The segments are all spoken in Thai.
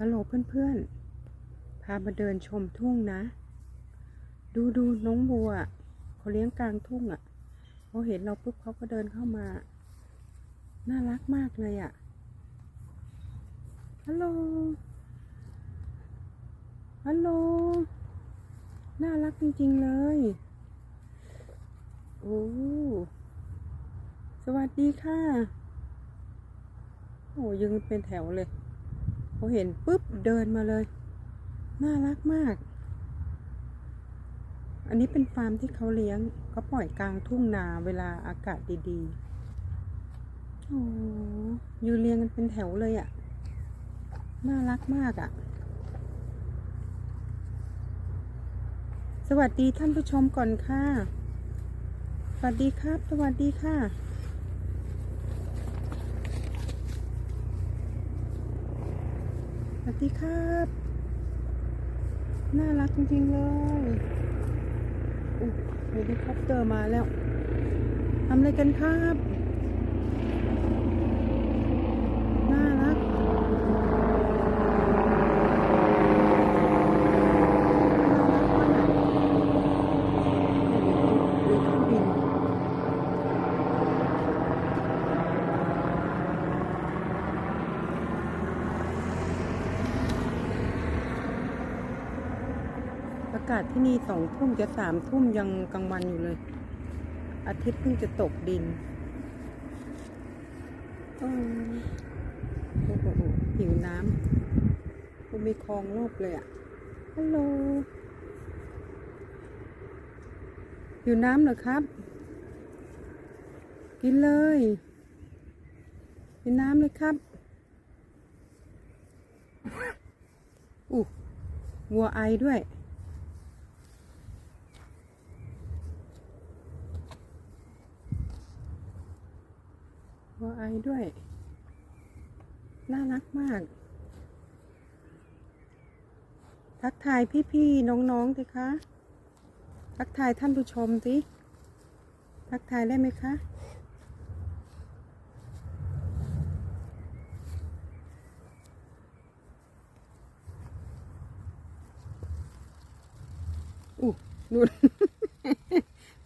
ฮัลโหลเพื่อนๆ พามาเดินชมทุ่งนะ ดูดูน้องบัวเขาเลี้ยงกลางทุ่งอะ่ะเขาเห็นเราปุ๊บเขาก็เดินเข้ามา น่ารักมากเลยอะ่ะฮัลโหลฮัลโหลน่ารักจริงๆเลยโอ้สวัสดีค่ะ โอ้ยืนเป็นแถวเลย เขาเห็นปุ๊บเดินมาเลย น่ารักมาก อันนี้เป็นฟาร์มที่เขาเลี้ยงเขาปล่อยกลางทุ่งนาเวลาอากาศดีๆโอ้ยืนเรียงกันเป็นแถวเลยอะ่ะ น่ารักมากอะ่ะ สวัสดีท่านผู้ชมก่อนค่ะ สวัสดีครับ สวัสดีค่ะ สวัส ดีครับ น่ารักจริงๆเลยอุ้ยเฮลิคอปเตอร์มาแล้วทำอะไรกันครับ น่ารัก น่ารักมากดูเครื่องบิน อากาศที่นี่สองทุ่มจะสามทุ่มยังกลางวันอยู่เลย อาทิตย์เพิ่งจะตกดินเออโอ้โหหิวน้ำมันมีคลองรอบเลยอะฮัลโหลหิวน้ำเหรอครับ กินเลยกินน้ำเลยครับอู้วัวไอด้วย วัวไอด้วย น่ารักมาก ทักทายพี่ๆน้องๆสิคะ ทักทายท่านผู้ชมสิ ทักทายได้ไหมคะอู้นู่น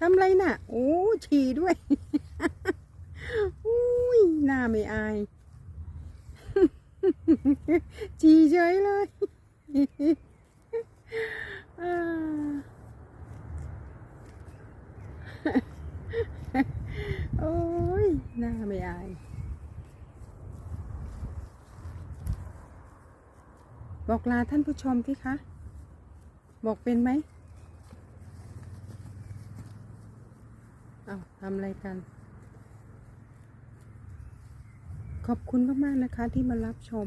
ทำไรน่ะ โอ้ ฉี่ด้วย หน้าไม่อาย จีเฉยเลยโอ้ยหน้าไม่อายบอกลาท่านผู้ชมที่คะ บอกเป็นไหม เอาทำอะไรกัน ขอบคุณมาก ๆ นะคะที่มารับชม